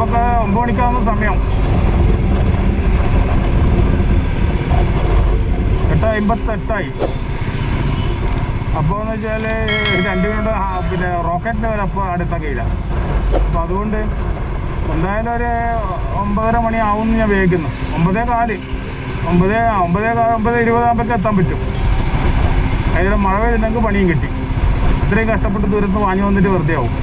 പോകുമ്പോഴൊക്കെ ഒമ്പത് മണിക്കാവുന്ന സമയം. എട്ട് അമ്പത്തെട്ടായി. അപ്പോൾ എന്ന് വെച്ചാൽ രണ്ട് മിനിറ്റ് പിന്നെ റോക്കറ്റിന്റെ വരെ അപ്പോൾ അടുത്ത കഴിയില്ല അപ്പോൾ അതുകൊണ്ട് എന്തായാലും ഒരു ഒമ്പതര മണി ആവും ഞാൻ വേഗിക്കുന്നു ഒമ്പതേ കാൽ. ഒമ്പതേ ഒമ്പതേ കാൽ ഒമ്പത് ഇരുപതാകുമ്പോഴേക്ക് എത്താൻ പറ്റും. അതിൽ മഴ വരുന്നെങ്കിൽ പണിയും കിട്ടി. ഇത്രയും കഷ്ടപ്പെട്ട് ദൂരത്ത് വാങ്ങി വന്നിട്ട് വെറുതെ ആവും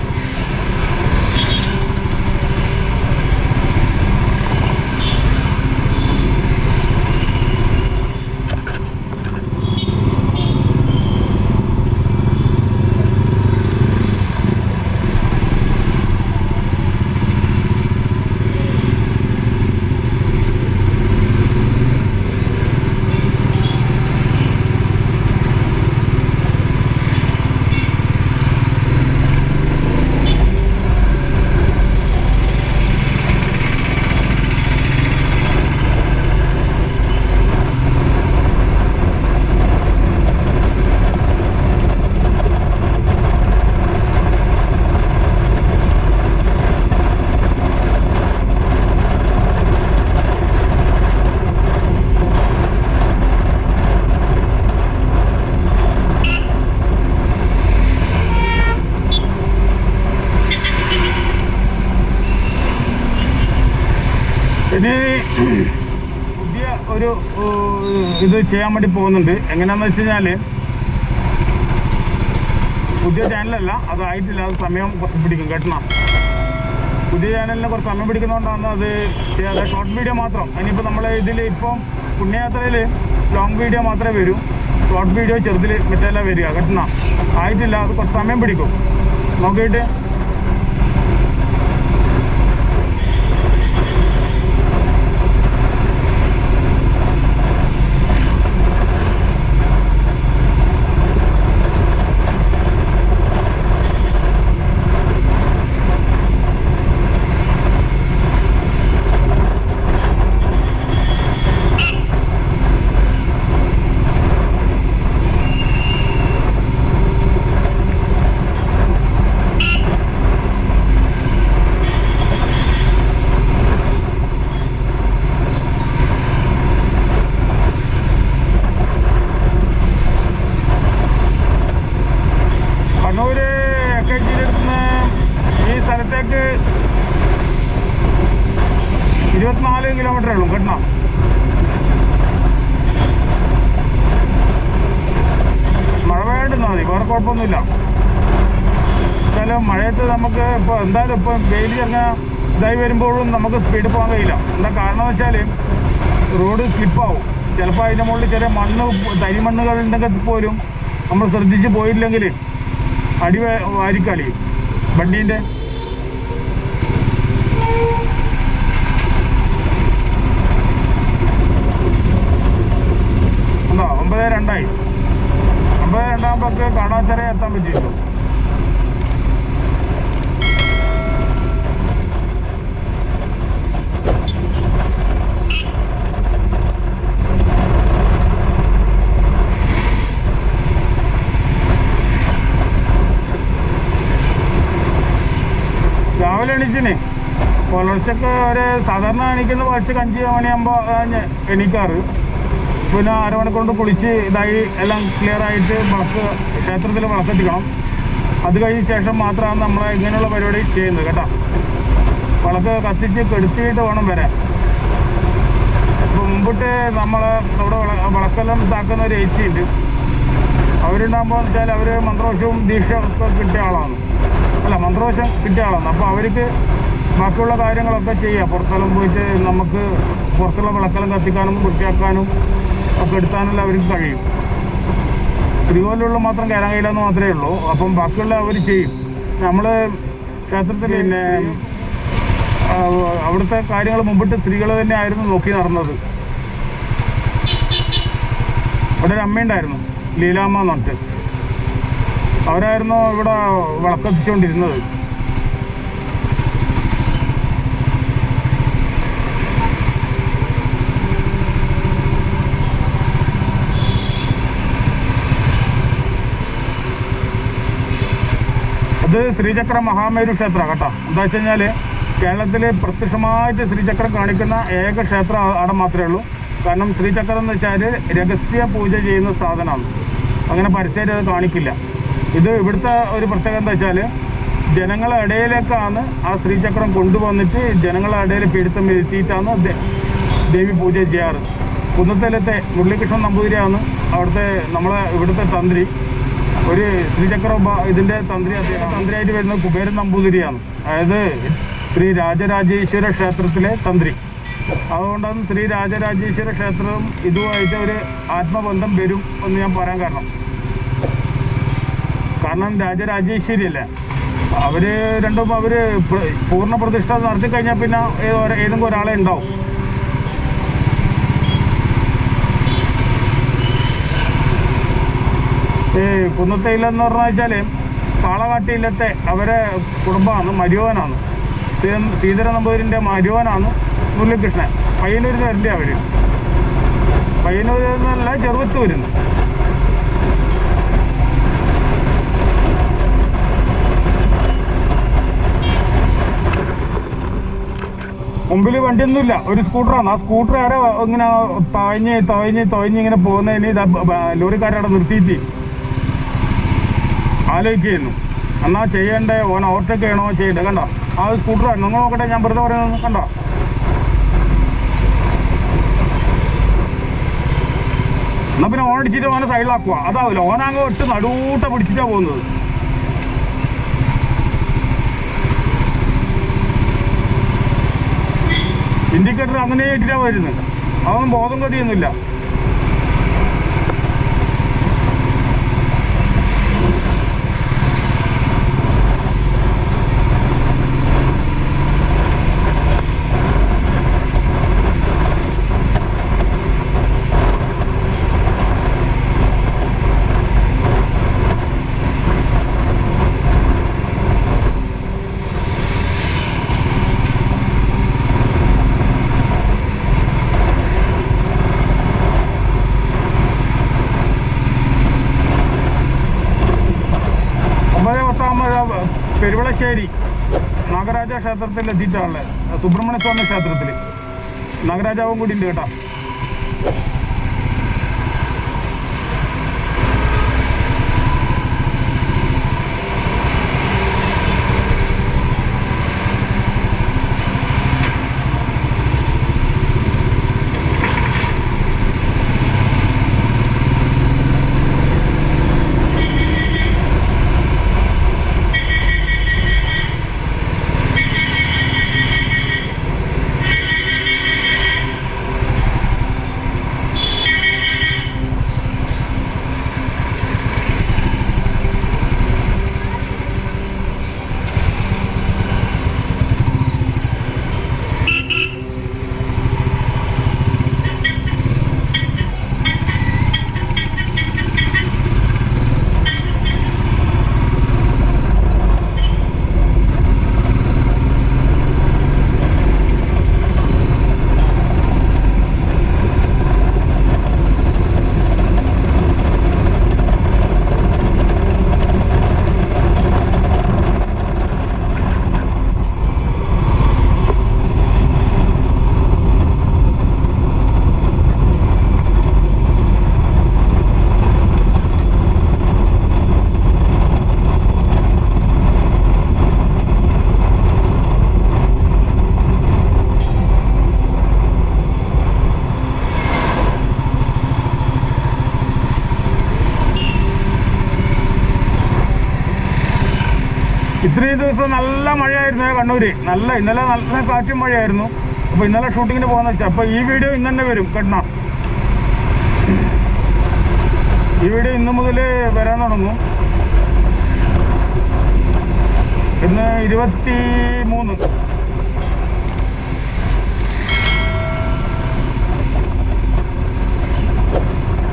ഇനി പുതിയ ഒരു ഏഹ്, ചെയ്യാൻ വേണ്ടി പോകുന്നുണ്ട്. എങ്ങനെയാന്ന് വെച്ച് കഴിഞ്ഞാൽ പുതിയ ചാനലല്ല അത് ആയിട്ടില്ല അത് സമയം കുറച്ച് പിടിക്കും കേട്ടണം? പുതിയ ചാനലിന് കുറച്ച് സമയം പിടിക്കുന്നതുകൊണ്ടാണ് അത് ചെയ്യാതെ ഷോർട്ട് വീഡിയോ മാത്രം. ഇനിയിപ്പോൾ നമ്മൾ ഇതിൽ ഇപ്പം പുണ്യയാത്രയിൽ ലോങ് വീഡിയോ മാത്രമേ വരൂ. ഷോർട്ട് വീഡിയോ ചെറുതിൽ മറ്റെല്ലാം വരിക കേട്ടണം? ആയിട്ടില്ല അത് കുറച്ച് സമയം പിടിക്കും. നോക്കിയിട്ട് കണ്ണൂര് ഒക്കെ ജില്ലടുത്തുനിന്ന് ഈ സ്ഥലത്തേക്ക് ഇരുപത്തിനാല് കിലോമീറ്റർ ഉള്ളൂ കേട്ടോ മഴ വേണ്ടുന്നാ മതി വേറെ കുഴപ്പമൊന്നുമില്ല മഴയത്ത് നമുക്ക് ഇപ്പോൾ എന്തായാലും ഇപ്പം വെയിൽ ചെറിഞ്ഞ ഇതായി വരുമ്പോഴും നമുക്ക് സ്പീഡ് പോകാൻ കഴിയില്ല. എന്താ കാരണം വെച്ചാൽ റോഡ് സ്ലിപ്പാവും ചിലപ്പോൾ അതിന്റെ മുകളിൽ ചെറിയ മണ്ണ് തരിമണ്ണുകൾ ഉണ്ടെങ്കിൽ പോലും നമ്മൾ ശ്രദ്ധിച്ച് പോയില്ലെങ്കിൽ അടി വാരിക്കളി. വണ്ടീന്റെ എന്താ ഒമ്പത് രണ്ടായി. ഒമ്പത് രണ്ടാകുമ്പോഴൊക്കെ കാണാച്ചറ എത്താൻ പറ്റിയിട്ടുള്ളൂ പുലർച്ചക്ക് ഒരു സാധാരണ എണീക്കുന്ന കുറച്ച് അഞ്ച് മണിയാകുമ്പോൾ എണീക്കാറ്. പിന്നെ അരമണിക്കൊണ്ട് കുളിച്ച് ഇതായി എല്ലാം ക്ലിയർ ആയിട്ട് വിളക്ക് ക്ഷേത്രത്തിൽ വിളക്കെത്തിക്കണം അത് കഴിഞ്ഞ ശേഷം മാത്രമാണ് നമ്മൾ ഇങ്ങനെയുള്ള പരിപാടി ചെയ്യുന്നത് കേട്ടോ. വിളക്ക് കത്തിച്ച് കെടുത്തിയിട്ട് വേണം വരാൻ. ഇപ്പോൾ മുമ്പിട്ട് നമ്മൾ ഇവിടെ വിള- വിളക്കെല്ലാം ഇതാക്കുന്ന ഒരു ഏച്ചി ഉണ്ട്. അവരുണ്ടാകുമ്പോൾ വെച്ചാൽ അവർ മന്ത്രോഷവും ദീക്ഷ ഒക്കെ കിട്ടിയ ആളാണ്. അല്ല മന്ത്രോഷം കിട്ടിയ ആളാണ്. അപ്പോൾ അവർക്ക് ബാക്കിയുള്ള കാര്യങ്ങളൊക്കെ ചെയ്യാം. പുറത്തെല്ലാം പോയിട്ട് നമുക്ക് പുറത്തുള്ള വിളക്കെല്ലാം കത്തിക്കാനും വൃത്തിയാക്കാനും ഒക്കെ എടുത്താനെല്ലാം അവർക്ക് കഴിയും. തിരുവല്ലുള്ള മാത്രം കയറാൻ കഴിയില്ലെന്ന് മാത്രമേ ഉള്ളൂ. അപ്പം ബാക്കിയുള്ള അവർ ചെയ്യും. നമ്മൾ ക്ഷേത്രത്തിൽ പിന്നെ അവിടുത്തെ കാര്യങ്ങൾ മുമ്പിട്ട് സ്ത്രീകൾ തന്നെ ആയിരുന്നു നോക്കി നടന്നത്. ഇവിടെ ഒരു അമ്മയുണ്ടായിരുന്നു ലീലാമ്മ എന്ന് പറഞ്ഞിട്ട്. അവരായിരുന്നു ഇവിടെ വിളക്കെത്തിച്ചുകൊണ്ടിരുന്നത് അത് ശ്രീചക്ര മഹാമേരു ക്ഷേത്ര കേട്ടോ. എന്താ വെച്ച് കഴിഞ്ഞാൽ കേരളത്തിൽ പ്രത്യക്ഷമായിട്ട് ശ്രീചക്രം കാണിക്കുന്ന ഏക ക്ഷേത്രം അവിടെ മാത്രമേ ഉള്ളൂ. കാരണം ശ്രീചക്രം എന്ന് വെച്ചാൽ രഹസ്യ പൂജ ചെയ്യുന്ന സാധനമാണ്. അങ്ങനെ പരസ്യമായിട്ട് അത് കാണിക്കില്ല. ഇത് ഇവിടുത്തെ ഒരു പ്രത്യേകത എന്താ വെച്ചാൽ ജനങ്ങളുടെ ഇടയിലേക്കാണ് ആ ശ്രീചക്രം കൊണ്ടുവന്നിട്ട് ജനങ്ങളുടെ ഇടയിൽ പിടുത്തം വരുത്തിയിട്ടാണ് ദേവി പൂജ ചെയ്യാറ്. കുന്നത്തേലത്തെ മുരളികൃഷ്ണൻ നമ്പൂതിരിയാണ് അവിടുത്തെ നമ്മളെ ഇവിടുത്തെ തന്ത്രി. ഒരു ത്രിചക്ര ഇതിന്റെ തന്ത്രി തന്ത്രിയായിട്ട് വരുന്ന കുബേരൻ നമ്പൂതിരിയാണ്. അതായത് ശ്രീ രാജരാജേശ്വര ക്ഷേത്രത്തിലെ തന്ത്രി. അതുകൊണ്ടാണ് ശ്രീ രാജരാജേശ്വര ക്ഷേത്രം ഇതുമായിട്ട് ഒരു ആത്മബന്ധം വരും എന്ന് ഞാൻ പറയാൻ കാരണം. കാരണം രാജരാജേശ്വരി അല്ലേ? അവർ രണ്ടും അവർ പൂർണ പ്രതിഷ്ഠ നടത്തി കഴിഞ്ഞാൽ പിന്നെ ഏതെങ്കിലും ഒരാളെ ഉണ്ടാവും. ഈ കുന്നത്തയിലെന്ന് പറഞ്ഞു വെച്ചാൽ കാളകാട്ടിയിലത്തെ അവരെ കുടുംബമാണ് മരുവനാണ്. ശ്രീധര നമ്പൂരിന്റെ മരുവനാണ് മുരളികൃഷ്ണൻ. പയ്യന്നൂരിൽ നിന്ന് വരണ്ടേ അവർ പയ്യന്നൂരിൽ നിന്നല്ല ചെറുവത്തൂരിന്ന്. മുമ്പിൽ വണ്ടിയൊന്നുമില്ല. ഒരു സ്കൂട്ടറാണ്. ആ സ്കൂട്ടർ ആരെ ഇങ്ങനെ തഴഞ്ഞ് തഴഞ്ഞ് തഴഞ്ഞ് ഇങ്ങനെ പോകുന്നതിന് ലോറിക്കാരവിടെ നിർത്തിയിട്ട് ആലോചിക്കുന്നു. എന്നാ ചെയ്യണ്ടേ? ഓൻ ഓവർടേക്ക് ചെയ്യണോ ചെയ്യണ്ടേ? കണ്ട? ആ സ്കൂട്ടർ നിങ്ങൾ നോക്കട്ടെ ഞാൻ വെറുതെ പറയുന്നത് കണ്ട? എന്നാ പിന്നെ ഓണടിച്ചിട്ട് ഓനെ സൈഡിലാക്കുക അതാവില്ല. ഓനാങ്ങ് ഇട്ട് നടൂട്ട പിടിച്ചിട്ടാ പോകുന്നത്. ഇൻഡിക്കേറ്റർ അങ്ങനെ ഇട്ടിട്ടാ വരുന്നത്. അതൊന്നും ബോധം കതിയൊന്നുമില്ല. നാഗരാജ ക്ഷേത്രത്തിൽ എത്തിയിട്ടാണുള്ളത്. സുബ്രഹ്മണ്യ സ്വാമി ക്ഷേത്രത്തിൽ. നാഗരാജാവും കൂടി ഉണ്ട് കേട്ടോ. ഇത്രയും ദിവസം നല്ല മഴയായിരുന്നു കണ്ണൂര്. നല്ല ഇന്നലെ നല്ല കാറ്റും മഴയായിരുന്നു. അപ്പൊ ഇന്നലെ ഷൂട്ടിങ്ങിന് പോകുന്ന വെച്ചാൽ അപ്പൊ ഈ വീഡിയോ ഇന്ന് തന്നെ വരും കണ്ണ ഈ വീഡിയോ ഇന്ന് മുതൽ വരാൻ തുടങ്ങും. ഇന്ന് ഇരുപത്തി മൂന്ന്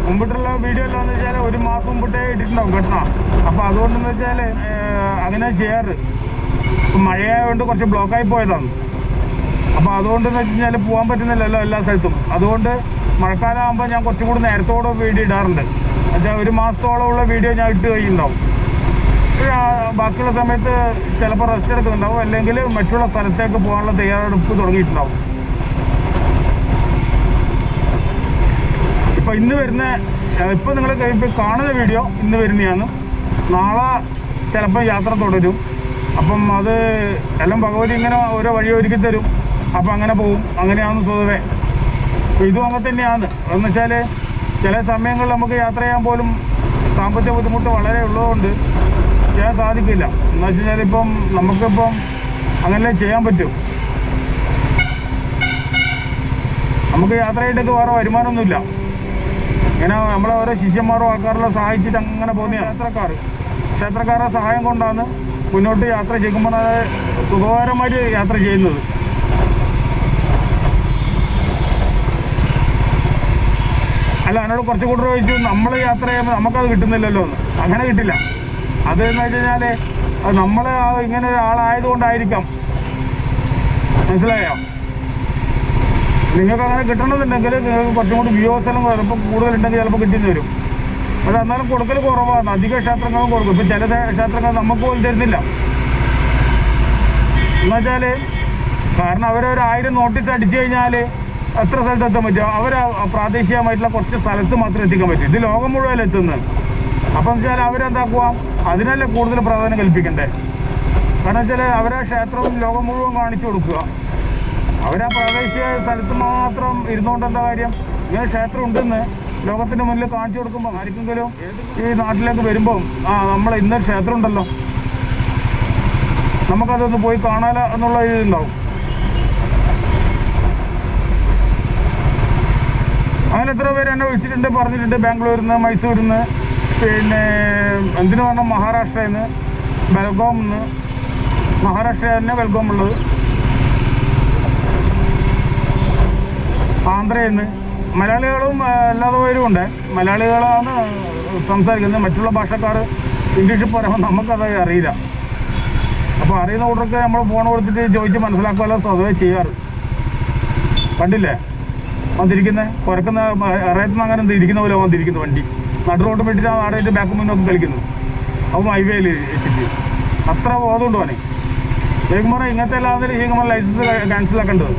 മുമ്പിട്ടുള്ള വീഡിയോ എല്ലാം വെച്ചാൽ ഒരു മാസം മുമ്പിട്ടേ ഇട്ടിട്ടുണ്ടാവും കേട്ടോ. അപ്പോൾ അതുകൊണ്ടെന്ന് വെച്ചാൽ അങ്ങനെ ചെയ്യാറ്. മഴയായതുകൊണ്ട് കുറച്ച് ബ്ലോക്കായി പോയതാണ്. അപ്പോൾ അതുകൊണ്ടെന്ന് വെച്ച് കഴിഞ്ഞാൽ പോകാൻ പറ്റുന്നില്ലല്ലോ എല്ലാ സ്ഥലത്തും. അതുകൊണ്ട് മഴക്കാലം ആകുമ്പോൾ ഞാൻ കുറച്ചും കൂടി നേരത്തോടെ വീഡിയോ ഇടാറുണ്ട്. എന്നുവെച്ചാൽ ഒരു മാസത്തോളം ഉള്ള വീഡിയോ ഞാൻ ഇട്ട് ആ ബാക്കിയുള്ള സമയത്ത് ചിലപ്പോൾ റെസ്റ്റ് എടുക്കുന്നുണ്ടാവും. അല്ലെങ്കിൽ മറ്റുള്ള സ്ഥലത്തേക്ക് പോകാനുള്ള തയ്യാറെടുപ്പ് തുടങ്ങിയിട്ടുണ്ടാവും. ഇന്ന് വരുന്ന ഇപ്പോൾ നിങ്ങൾ ഇപ്പോൾ കാണുന്ന വീഡിയോ ഇന്ന് വരുന്നതാണ്. നാളെ ചിലപ്പോൾ യാത്ര തുടരും. അപ്പം അത് എല്ലാം ഭഗവതി ഇങ്ങനെ ഓരോ വഴി ഒരുക്കി തരും. അപ്പം അങ്ങനെ പോവും. അങ്ങനെയാണ് സ്വതവേ. ഇതും അങ്ങനെ തന്നെയാണ്. എന്ന് വെച്ചാൽ ചില സമയങ്ങളിൽ നമുക്ക് യാത്ര ചെയ്യാൻ പോലും സാമ്പത്തിക ബുദ്ധിമുട്ട് വളരെ ഉള്ളതുകൊണ്ട് ചെയ്യാൻ സാധിക്കില്ല. എന്ന് വെച്ച് കഴിഞ്ഞാൽ ഇപ്പം നമുക്കിപ്പം അങ്ങനെ ചെയ്യാൻ പറ്റും. നമുക്ക് യാത്ര ചെയ്തിട്ട് വേറെ വരുമാനമൊന്നുമില്ല. ഇങ്ങനെ നമ്മളെ ഓരോ ശിഷ്യന്മാരും ആൾക്കാരെല്ലാം സഹായിച്ചിട്ട് അങ്ങനെ പോകുന്ന യാത്രക്കാർ ക്ഷേത്രക്കാരുടെ സഹായം കൊണ്ടാണ് മുന്നോട്ട് യാത്ര ചെയ്യുമ്പോൾ അത് സുഖകരമായിട്ട് യാത്ര ചെയ്യുന്നത്. അല്ല എന്നോട് കുറച്ച് കൂടെ ചോദിച്ചു നമ്മൾ യാത്ര ചെയ്യുമ്പോൾ നമുക്കത് കിട്ടുന്നില്ലല്ലോ എന്ന്. അങ്ങനെ കിട്ടില്ല. അത് എന്ന് വെച്ച് കഴിഞ്ഞാൽ നമ്മൾ ഇങ്ങനെ ഒരാളായതുകൊണ്ടായിരിക്കാം. മനസ്സിലായോ? നിങ്ങൾക്ക് അങ്ങനെ കിട്ടണമെന്നുണ്ടെങ്കിൽ നിങ്ങൾക്ക് കുറച്ചും കൂടി വിയോസനം ചിലപ്പോൾ കൂടുതലുണ്ടെങ്കിൽ ചിലപ്പോൾ കിട്ടിയെന്ന് വരും. അത് എന്നാലും കൊടുക്കൽ കുറവാണ്. അധിക ക്ഷേത്രങ്ങളും കൊടുക്കും. ഇപ്പം ചില ക്ഷേത്രങ്ങൾ നമുക്ക് പോലും തരുന്നില്ല. എന്നുവെച്ചാൽ കാരണം അവരൊരു ആയിരം നോട്ടീസ് അടിച്ചു കഴിഞ്ഞാൽ എത്ര സ്ഥലത്ത് എത്താൻ പറ്റും? അവർ പ്രാദേശികമായിട്ടുള്ള കുറച്ച് സ്ഥലത്ത് മാത്രം എത്തിക്കാൻ പറ്റും. ഇത് ലോകം മുഴുവൻ എത്തുന്നത്. അപ്പം വെച്ചാൽ അവരെന്താക്കുക അതിനല്ലേ കൂടുതൽ പ്രാധാന്യം കൽപ്പിക്കണ്ടേ? കാരണം വെച്ചാൽ അവരെ ക്ഷേത്രവും ലോകം മുഴുവൻ കാണിച്ചു കൊടുക്കുക. അവരാ പ്രാദേശിക സ്ഥലത്ത് മാത്രം ഇരുന്നുകൊണ്ട് എന്താ കാര്യം? ഇങ്ങനെ ക്ഷേത്രം ഉണ്ടെന്ന് ലോകത്തിന്റെ മുന്നിൽ കാണിച്ചു കൊടുക്കുമ്പോൾ ആർക്കെങ്കിലും ഈ നാട്ടിലേക്ക് വരുമ്പോൾ ആ നമ്മൾ ഇന്ന ക്ഷേത്രം ഉണ്ടല്ലോ നമുക്കതൊന്ന് പോയി കാണാലോ എന്നുള്ള ഇതുണ്ടാവും. അങ്ങനെ എത്ര പേര് എന്നെ വിളിച്ചിട്ടുണ്ട് പറഞ്ഞിട്ടുണ്ട് ബാംഗ്ലൂരിൽ നിന്ന് മൈസൂരിൽ നിന്ന് പിന്നെ എന്തിനു പറഞ്ഞാൽ മഹാരാഷ്ട്രയിൽ നിന്ന് ബൽഗോമിൽ നിന്ന് മഹാരാഷ്ട്ര തന്നെ ബൽഗോം ഉള്ളത് ആന്ധ്രയിൽ നിന്ന് മലയാളികളും ആ, അല്ലാതെ പേരും ഉണ്ട് മലയാളികളാണ് സംസാരിക്കുന്നത്. മറ്റുള്ള ഭാഷക്കാർ ഇംഗ്ലീഷിൽ പറയുമ്പോൾ നമുക്കത് അറിയില്ല. അപ്പോൾ അറിയുന്ന കൂട്ടർക്ക് നമ്മൾ ഫോൺ കൊടുത്തിട്ട് ചോദിച്ച് മനസ്സിലാക്കുകയല്ല സ്വതവേ ചെയ്യാറ്. കണ്ടില്ലേ? വന്നിരിക്കുന്നത് കുരക്കുന്ന അറിയത്തുന്ന അങ്ങനെ എന്ത് ഇരിക്കുന്ന പോലെ വന്നിരിക്കുന്നു വണ്ടി. നടു റോഡ് വിട്ടിട്ട് ആടായിട്ട് ബാക്ക് മുന്നോട്ട് കളിക്കുന്നു. അപ്പം ഹൈവേയിൽ വെച്ചിട്ട് അത്ര ബോധമുണ്ട് അവനെ. ശരിക്കും ഇങ്ങനത്തെ എല്ലാം ശരിക്കും ലൈസൻസ് ക്യാൻസൽ ആക്കേണ്ടത്.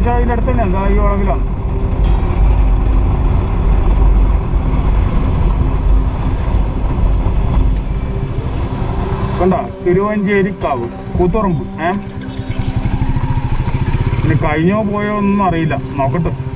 ഏകദേശം അതിന്റെ എന്താ ഈ വളവിലാണ് കണ്ട? തിരുവഞ്ചേരിക്കാവ് കൂത്തുറമ്പ് ഏ? കഴിഞ്ഞോ പോയോ ഒന്നും അറിയില്ല. നോക്കട്ടെ.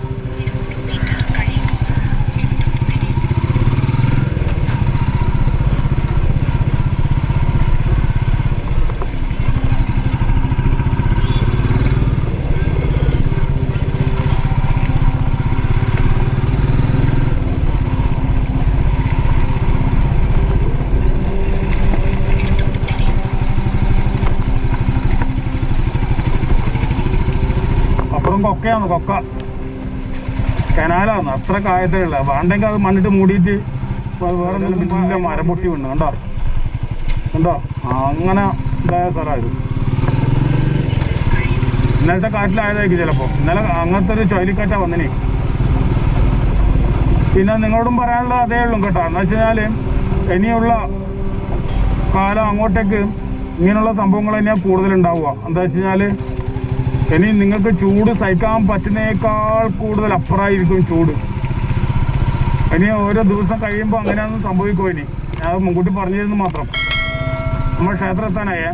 കൊക്കയാണ് കൊക്ക? കനാലാണ് അത്ര കായത്തേ ഉള്ള. വേണ്ടെങ്കിൽ അത് മണ്ണിട്ട് മൂടിയിട്ട് വേറെ നല്ല വലിയ മരം പൊട്ടി വീണ്. കണ്ടോ? കണ്ടോ? അങ്ങനെ ഇതായ സ്ഥലമായത് ഇന്നലത്തെ കാറ്റിലായതായിരിക്കും ചിലപ്പോ. ഇന്നലെ അങ്ങനത്തെ ഒരു ചുഴലിക്കാറ്റ വന്നിനി. പിന്നെ നിങ്ങളോടും പറയാനുള്ളത് അതേ ഉള്ളൂ കേട്ടോ. എന്ന് വെച്ച് ഇനിയുള്ള കാലം അങ്ങോട്ടേക്ക് ഇങ്ങനെയുള്ള സംഭവങ്ങൾ തന്നെയാണ് കൂടുതലുണ്ടാവുക. എന്താ വെച്ച് കഴിഞ്ഞാൽ ഇനി നിങ്ങൾക്ക് ചൂട് സഹിക്കാൻ പറ്റുന്നേക്കാൾ കൂടുതൽ അപ്പുറമായിരിക്കും ചൂട്. ഇനി ഓരോ ദിവസം കഴിയുമ്പോൾ അങ്ങനെയൊന്നും സംഭവിക്കും ഇനി? ഞാൻ മുൻകൂട്ടി പറഞ്ഞിരുന്നു മാത്രം. നമ്മൾ ക്ഷേത്രം എത്താനായേ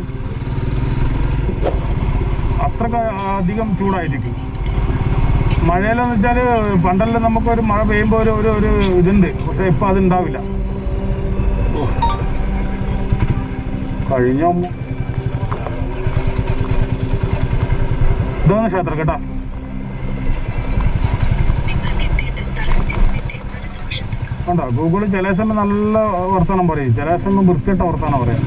അത്ര അധികം ചൂടായിരിക്കും. മഴയിലെന്ന് വെച്ചാൽ പണ്ടെല്ലാം നമുക്കൊരു മഴ പെയ്യുമ്പോൾ ഒരു ഒരു ഒരു ഇതുണ്ട്. പക്ഷെ ഇപ്പം അതുണ്ടാവില്ല. കഴിഞ്ഞ? ഇതാണ് ക്ഷേത്രം കേട്ടോ. കണ്ടോ ഗൂഗിൾ ചില സമയം നല്ല വർത്തമാനം പറയും. ചില സമയം വൃത്തിയിട്ട വർത്തമാനം പറയാം.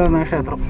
ഇതാണ് ക്ഷേത്രം.